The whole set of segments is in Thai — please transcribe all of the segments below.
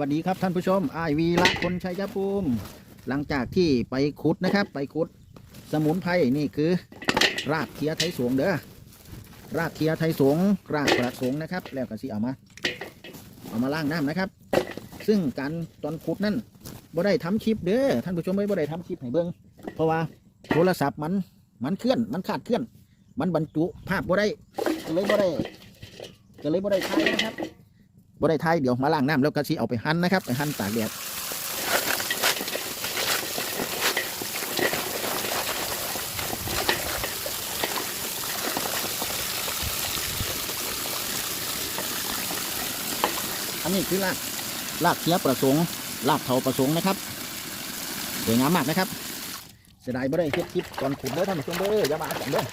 วัสดีครับท่านผู้ชมไอวีละคนชัยภูมิ หลังจากที่ไปขุดนะครับ ไปขุดสมุนไพรนี่คือ รากเคียไทยสงเด้อรากเคียไทยสวงรากประสงนะครับ แล้วก็สิเอามา เอามาล้างน้ำนะครับ ซึ่งการตอนขุดนั่นบ่ได้ทำคลิปเด้อท่านผู้ชมไม่บ่ได้ทำคลิปให้เบิ่งเพราะว่าโทรศัพท์มันมันเคลื่อนมันขาดเคลื่อน มันบรรจุภาพบ่ได้ก็เลยบ่ได้ก็เลยบ่ได้ถ่ายนะครับ บ่ได้ถ่ายเดี๋ยวมาล้างน้ำแล้วก็สิเอาไปหั่นนะครับ ไปหั่นตากแดดอันนี้คือรากรากเคียประสงค์รากเถาประสงค์นะครับสวยงามมากนะครับเสียดายไม่ได้เฮ็ดคลิปตอนขุดเด้อท่านผู้ชมเด้ออย่ามาจังเด้อ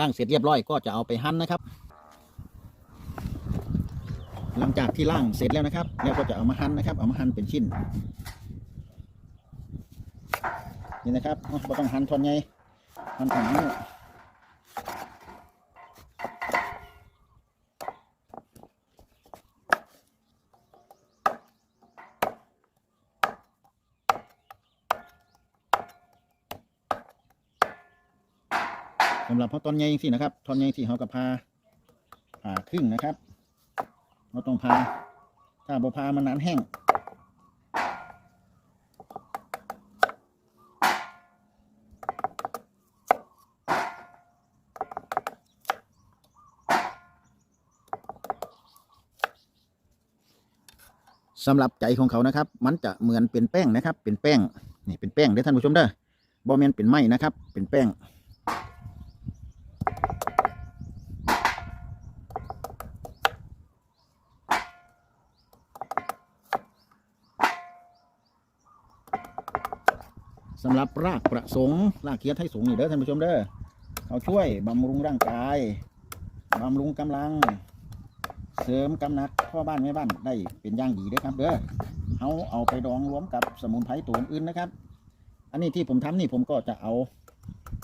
ล่างเสร็จเรียบร้อยก็จะเอาไปหั่นนะครับ หลังจากที่ล่างเสร็จแล้วนะครับ แล้วก็จะเอามาหั่นนะครับ เอามาหั่นเป็นชิ้น นี่นะครับเราต้องหั่นทอนไงหั่นผ่าน สำหรับพอตอนใหญ่สินะครับทอนใหญ่สิเขากับพาผ่าครึ่งนะครับเราต้องพาถ้าบ่พามันนานแห้งสำหรับใจของเขานะครับ มันจะเหมือนเป็นแป้งนะครับ เป็นแป้งนี่เป็นแป้งเด้อท่านผู้ชมเด้อบอแมนเป็นไม้นะครับ เป็นแป้ง สำหรับรากประสงค์รากเคียไทยสูงนี่เด้อท่านผู้ชมเด้อเขาช่วยบำรุงร่างกายบำรุงกำลัง เสริมกำนัดพ่อบ้านแม่บ้านได้เป็นอย่างดีเด้อครับเด้อเขาเอาไปดองรวมกับสมุนไพรตัวอื่นนะครับ อันนี้ที่ผมทำนี่ผมก็จะเอา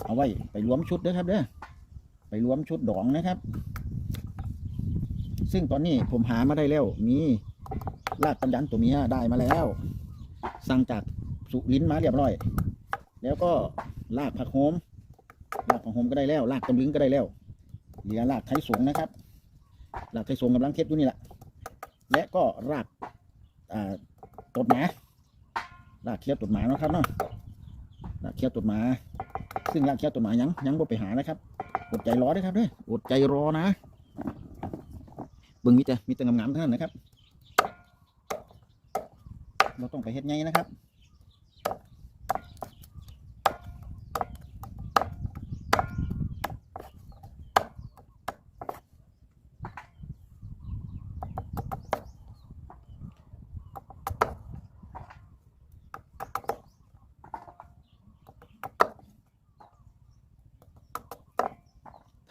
เอาไว้ไปรวมชุดเด้อครับเด้อไปรวมชุดดองนะครับ ซึ่งตอนนี้ผมหามาได้แล้วมีรากกำยันตัวเมียได้มาแล้ว สั่งจาก สุรินมาเรียบร้อย แล้วก็รากผักโหมรากผักโหมก็ได้แล้วรากตำลึงก็ได้แล้วเหลือรากไทยสงนะครับรากไทยสงกำลังเทศอยู่นี่แหละและก็รากตดหมารากเคี้ยวตดหมาเนาะครับเนาะรากเคี้ยวตดหมา ซึ่งรากเคี้ยวตดหมายังยังบ่ไปหานะครับอดใจรอด้ครับเด้วยอดใจรอนะบิ่งมีแต่มีแต่งามๆเท่านั้นนะครับ เราต้องไปเฮ็ดไงนะครับ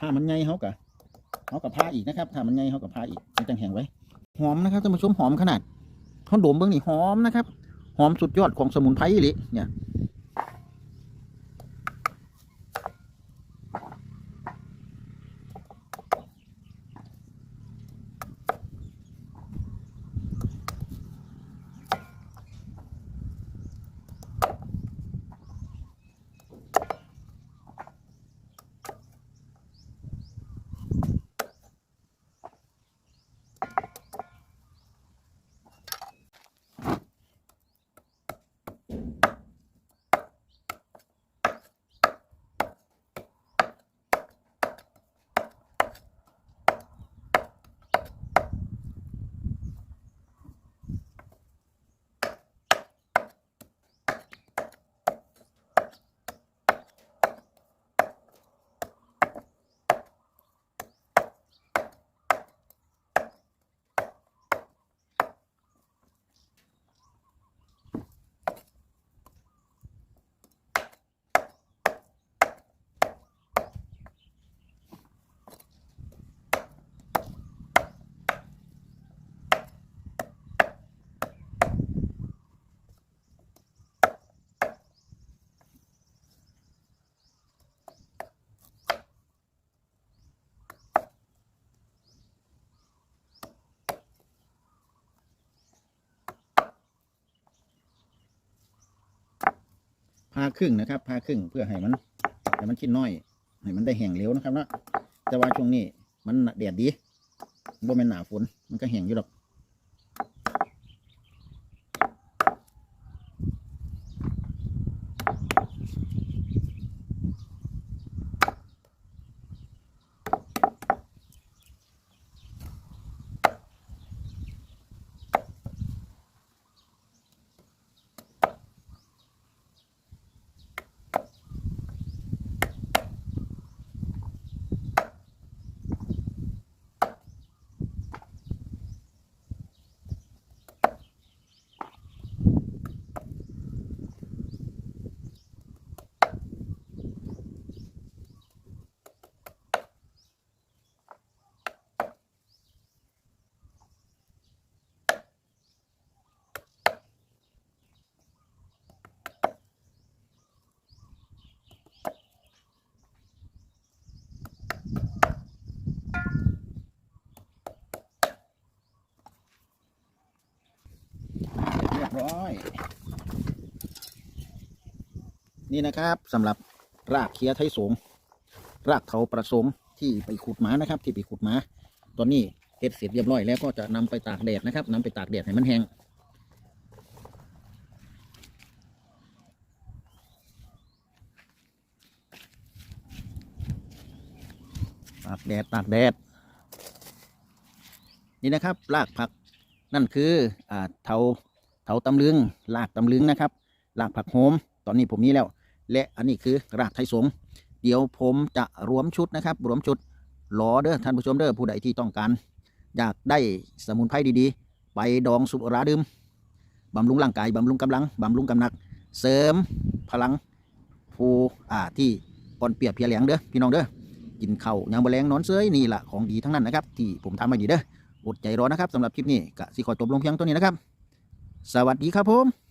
ถ้ามันไงเขากะเขากับผ้าอีกนะครับถ้ามันไงเขากับผ้าอีกมันจังแห้งไว้ หอมนะครับท่านผู้ชมหอมขนาดเขาโดมเบื้องนี่หอมนะครับ หอมสุดยอดของสมุนไพรอีหลิเนี่ย ผ่าครึ่งนะครับผ่าครึ่งเพื่อให้มันให้มันชิ้นน้อยให้มันได้แห้งเร็วนะครับเนาะแต่ว่าช่วงนี้มันแดดดีบ่แม่นหนาฝนมันก็แห้งอยู่หรอก เร้อย นี่นะครับสำหรับรากเคียไทยสงรากเขาประสงค์ที่ไปขุดมานะครับ ที่ไปขุดมาตอนนี้เฮ็ดเสร็จเรียบร้อยแล้วก็จะนำไปตากแดดนะครับนำไปตากแดดให้มันแห้งตากแดดตากแดด นี่นะครับรากผักนั่นคืออ่าเถา เถาตำลึงรากตำลึงนะครับรากผักโหม ตอนนี้ผมมีแล้ว และอันนี้คือรากไทยสง เดี๋ยวผมจะรวมชุดนะครับรวมชุดรอเด้อท่านผู้ชมเด้อผู้ใดที่ต้องการอยากได้สมุนไพรดีๆ ไปดองสุราดื่มบำรุงร่างกายบำรุงกำลังบำรุงกำลังเสริมพลังผู้อ่าที่อ่อนเปียบเพียแหลงเด้อพี่น้องเด้อกินข้าวยางแมลงนอนเซยนี่แหละของดีทั้งนั้นนะครับที่ผมทำมาดีเด้ออดใจรอนะครับสำหรับคลิปนี้กะสิขอจบลงเพียงตัวนี้นะครับ สวัสดีครับผม